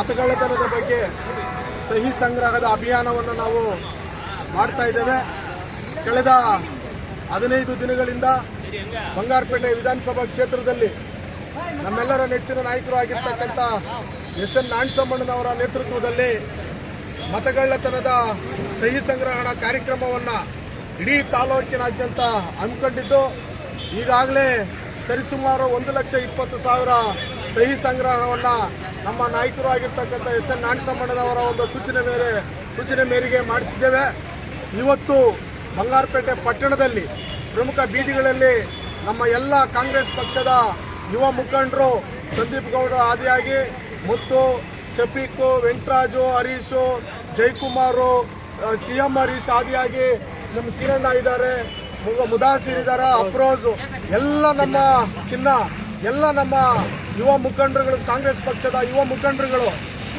ಮತಗಳ್ಳತನದ ಬಗ್ಗೆ ಸಹಿ ಸಂಗ್ರಹದ ಅಭಿಯಾನವನ್ನು ನಾವು ಮಾಡ್ತಾ ಇದ್ದೇವೆ. ಕಳೆದ ಹದಿನೈದು ದಿನಗಳಿಂದ ಬಂಗಾರಪೇಟೆ ವಿಧಾನಸಭಾ ಕ್ಷೇತ್ರದಲ್ಲಿ ನಮ್ಮೆಲ್ಲರ ನೆಚ್ಚಿನ ನಾಯಕರು ಆಗಿರ್ತಕ್ಕಂಥ ಎಸ್ ಎನ್ ನಾಣಸಮ್ಮಣ್ಣನವರ ನೇತೃತ್ವದಲ್ಲಿ ಮತಗಳ್ಳತನದ ಸಹಿ ಸಂಗ್ರಹಣ ಕಾರ್ಯಕ್ರಮವನ್ನು ಇಡೀ ತಾಲೂಕಿನಾದ್ಯಂತ ಹಮ್ಮಿಕೊಂಡಿದ್ದು, ಈಗಾಗಲೇ ಸರಿಸುಮಾರು ಒಂದು ಲಕ್ಷ ಇಪ್ಪತ್ತು ಸಾವಿರ ಸಹಿ ಸಂಗ್ರಹವನ್ನು ನಮ್ಮ ನಾಯಕರು ಆಗಿರ್ತಕ್ಕಂಥ ಎಸ್ ಎನ್ ನಾಣಸಮ್ಮಣ್ಣನವರ ಒಂದು ಸೂಚನೆ ಮೇರೆ ಸೂಚನೆ ಮೇರೆಗೆ ಮಾಡಿಸಿದ್ದೇವೆ. ಇವತ್ತು ಬಂಗಾರಪೇಟೆ ಪಟ್ಟಣದಲ್ಲಿ ಪ್ರಮುಖ ಬೀದಿಗಳಲ್ಲಿ ನಮ್ಮ ಎಲ್ಲ ಕಾಂಗ್ರೆಸ್ ಪಕ್ಷದ ಯುವ ಮುಖಂಡರು ಸಂದೀಪ್ ಗೌಡ ಆದಿಯಾಗಿ ಮುತ್ತು, ಶಫೀಕು, ವೆಂಕಟರಾಜು, ಹರೀಶು ಜಯಕುಮಾರು ಸಿ ಎಂ ಹರೀಶ್ ಆದಿಯಾಗಿ ನಮ್ಮ ಸೀರಣ್ಣ ಇದ್ದಾರೆ ಮುದಾಸಿರ್ ಇದ್ದಾರೆ ಎಲ್ಲ ನಮ್ಮ ಚಿನ್ನ ಎಲ್ಲ ನಮ್ಮ ಯುವ ಮುಖಂಡರುಗಳು, ಕಾಂಗ್ರೆಸ್ ಪಕ್ಷದ ಯುವ ಮುಖಂಡರುಗಳು,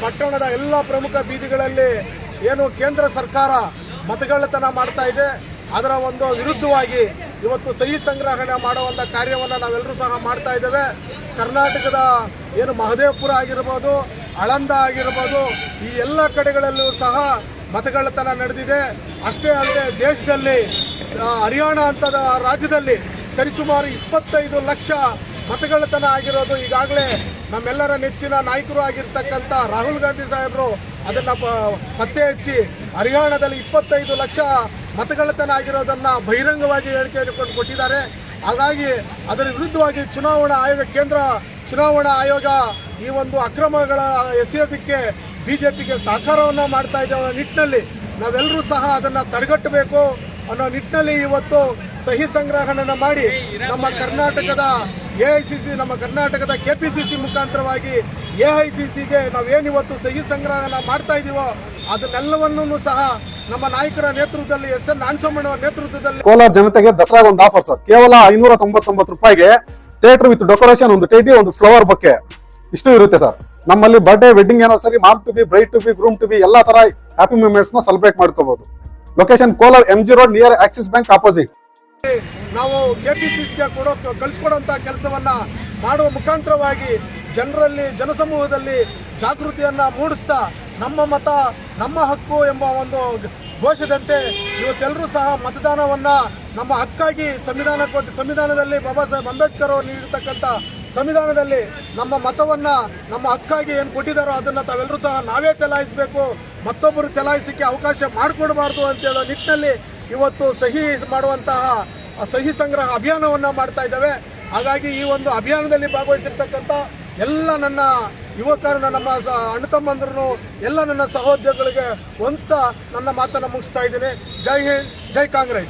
ಪಟ್ಟಣದ ಎಲ್ಲ ಪ್ರಮುಖ ಬೀದಿಗಳಲ್ಲಿ ಏನು ಕೇಂದ್ರ ಸರ್ಕಾರ ಮತಗಳ್ಳತನ ಮಾಡ್ತಾ ಇದೆ, ಅದರ ಒಂದು ವಿರುದ್ಧವಾಗಿ ಇವತ್ತು ಸಹಿ ಸಂಗ್ರಹಣೆ ಮಾಡುವಂತ ಕಾರ್ಯವನ್ನು ನಾವೆಲ್ಲರೂ ಸಹ ಮಾಡ್ತಾ ಇದ್ದೇವೆ. ಕರ್ನಾಟಕದ ಏನು ಮಹದೇವಪುರ ಆಗಿರ್ಬೋದು, ಅಳಂದ ಆಗಿರ್ಬೋದು, ಈ ಎಲ್ಲ ಕಡೆಗಳಲ್ಲೂ ಸಹ ಮತಗಳ್ಳತನ ನಡೆದಿದೆ. ಅಷ್ಟೇ ಅಲ್ಲದೆ ದೇಶದಲ್ಲಿ ಹರಿಯಾಣ ಅಂತದ ರಾಜ್ಯದಲ್ಲಿ ಸರಿಸುಮಾರು ಇಪ್ಪತ್ತೈದು ಲಕ್ಷ ಮತಗಳ್ಳತನ ಆಗಿರೋದು ಈಗಾಗಲೇ ನಮ್ಮೆಲ್ಲರ ನೆಚ್ಚಿನ ನಾಯಕರು ಆಗಿರ್ತಕ್ಕಂಥ ರಾಹುಲ್ ಗಾಂಧಿ ಸಾಹೇಬರು ಅದನ್ನ ಪತ್ತೆ ಹಚ್ಚಿ ಹರಿಯಾಣದಲ್ಲಿ ಇಪ್ಪತ್ತೈದು ಲಕ್ಷ ಮತಗಳತನ ಆಗಿರೋದನ್ನ ಬಹಿರಂಗವಾಗಿ ಹೇಳಿಕೆ ಕೊಟ್ಟು ಕೊಟ್ಟಿದ್ದಾರೆ. ಹಾಗಾಗಿ ಅದರ ವಿರುದ್ಧವಾಗಿ ಚುನಾವಣಾ ಆಯೋಗ, ಕೇಂದ್ರ ಚುನಾವಣಾ ಆಯೋಗ ಈ ಒಂದು ಅಕ್ರಮಗಳ ಎಸೆಯೋದಕ್ಕೆ ಬಿಜೆಪಿಗೆ ಸಹಕಾರವನ್ನ ಮಾಡ್ತಾ ಇದ್ದೇವೆ ನಿಟ್ಟಿನಲ್ಲಿ ನಾವೆಲ್ಲರೂ ಸಹ ಅದನ್ನ ತಡೆಗಟ್ಟಬೇಕು ಅನ್ನೋ ನಿಟ್ಟಿನಲ್ಲಿ ಇವತ್ತು ಸಹಿ ಸಂಗ್ರಹಣೆಯನ್ನು ಮಾಡಿ ನಮ್ಮ ಕರ್ನಾಟಕದ ಎಐಸಿಸಿ, ನಮ್ಮ ಕರ್ನಾಟಕದ ಕೆಪಿಸಿಸಿ ಮುಖಾಂತರವಾಗಿ ಎಐಸಿಸಿಗೆ ನಾವೇನಿವತ್ತು ಸಹಿ ಸಂಗ್ರಹಣ ಮಾಡ್ತಾ ಇದೀವೋ ಅದನ್ನೆಲ್ಲವನ್ನೂ ಸಹ ನಮ್ಮ ನಾಯಕರ ನೇತೃತ್ವದಲ್ಲಿ ಎಸ್ ಎನ್ ಅವರ ನೇತೃತ್ವದಲ್ಲಿ ಕೋಲಾರ ಜನತೆಗೆ ದಸರಾಗ ಒಂದು ಆಫರ್ ಸರ್. ಕೇವಲ ಐನೂರ ತೊಂಬತ್ತೊಂಬತ್ತು ರೂಪಾಯಿಗೆ ಥಿಯೇಟರ್ ವಿತ್ ಡೆಕೋರೇಷನ್ ಒಂದು ಟೇಟಿ ಒಂದು ಫ್ಲವರ್ ಬೊಕ್ಕೆ ಇಷ್ಟು ಇರುತ್ತೆ ಸರ್. ನಮ್ಮಲ್ಲಿ ಬರ್ಡೇ ವೆಡ್ಡಿಂಗ್ ಏನೋ ಸರಿ mark to be bride to be groom to be ಎಲ್ಲಾ ತರ ಹ್ಯಾಪಿ ಮೂಮೆಂಟ್ಸ್ನ ಸೆಲೆಬ್ರೇಟ್ ಮಾಡ್ಕೋಬಹುದು location Kolar M G road near Axis Bank opposite ನಾವು ಕೆಪಿಸಿಸಿಗೆ ಕೊಡೋ ಕಳಿಸ್ಕೊಡುವಂತ ಕೆಲಸವನ್ನ ಮಾಡುವ ಮುಖಾಂತರವಾಗಿ ಜನರಲ್ಲಿ, ಜನಸಮೂಹದಲ್ಲಿ ಜಾಗೃತಿಯನ್ನ ಮೂಡಿಸ್ತಾ ನಮ್ಮ ಮತ, ನಮ್ಮ ಹಕ್ಕು ಎಂಬ ಒಂದು ಘೋಷದಂತೆ ಇವತ್ತೆಲ್ಲರೂ ಸಹ ಮತದಾನವನ್ನ ನಮ್ಮ ಹಕ್ಕಾಗಿ ಸಂವಿಧಾನ ಕೊಟ್ಟು ಸಂವಿಧಾನದಲ್ಲಿ ಬಾಬಾ ಸಾಹೇಬ್ ಅಂಬೇಡ್ಕರ್ ಅವರು ನೀಡಿರ್ತಕ್ಕಂಥ ಸಂವಿಧಾನದಲ್ಲಿ ನಮ್ಮ ಮತವನ್ನ ನಮ್ಮ ಹಕ್ಕಾಗಿ ಏನು ಕೊಟ್ಟಿದ್ದಾರೋ ಅದನ್ನ ತಾವೆಲ್ಲರೂ ಸಹ ನಾವೇ ಚಲಾಯಿಸಬೇಕು. ಮತ್ತೊಬ್ಬರು ಚಲಾಯಿಸಲಿಕ್ಕೆ ಅವಕಾಶ ಮಾಡಿಕೊಡಬಾರ್ದು ಅಂತ ಹೇಳೋ ನಿಟ್ಟಿನಲ್ಲಿ ಇವತ್ತು ಸಹಿ ಮಾಡುವಂತಹ ಸಹಿ ಸಂಗ್ರಹ ಅಭಿಯಾನವನ್ನ ಮಾಡ್ತಾ ಇದ್ದಾವೆ. ಹಾಗಾಗಿ ಈ ಒಂದು ಅಭಿಯಾನದಲ್ಲಿ ಭಾಗವಹಿಸಿರ್ತಕ್ಕಂಥ ಎಲ್ಲ ನನ್ನ ಯುವಕರು ನಮ್ಮ ಅಣ್ಣ ತಮ್ಮಂದ್ರು ಎಲ್ಲ ನನ್ನ ಸಹೋದ್ಯೋಗಿಗಳಿಗೆ ಹೊಂದಿಸ್ತಾ ನನ್ನ ಮಾತನ್ನ ಮುಗಿಸ್ತಾ ಇದ್ದೀನಿ. ಜೈ ಹಿಂದ್, ಜೈ ಕಾಂಗ್ರೆಸ್.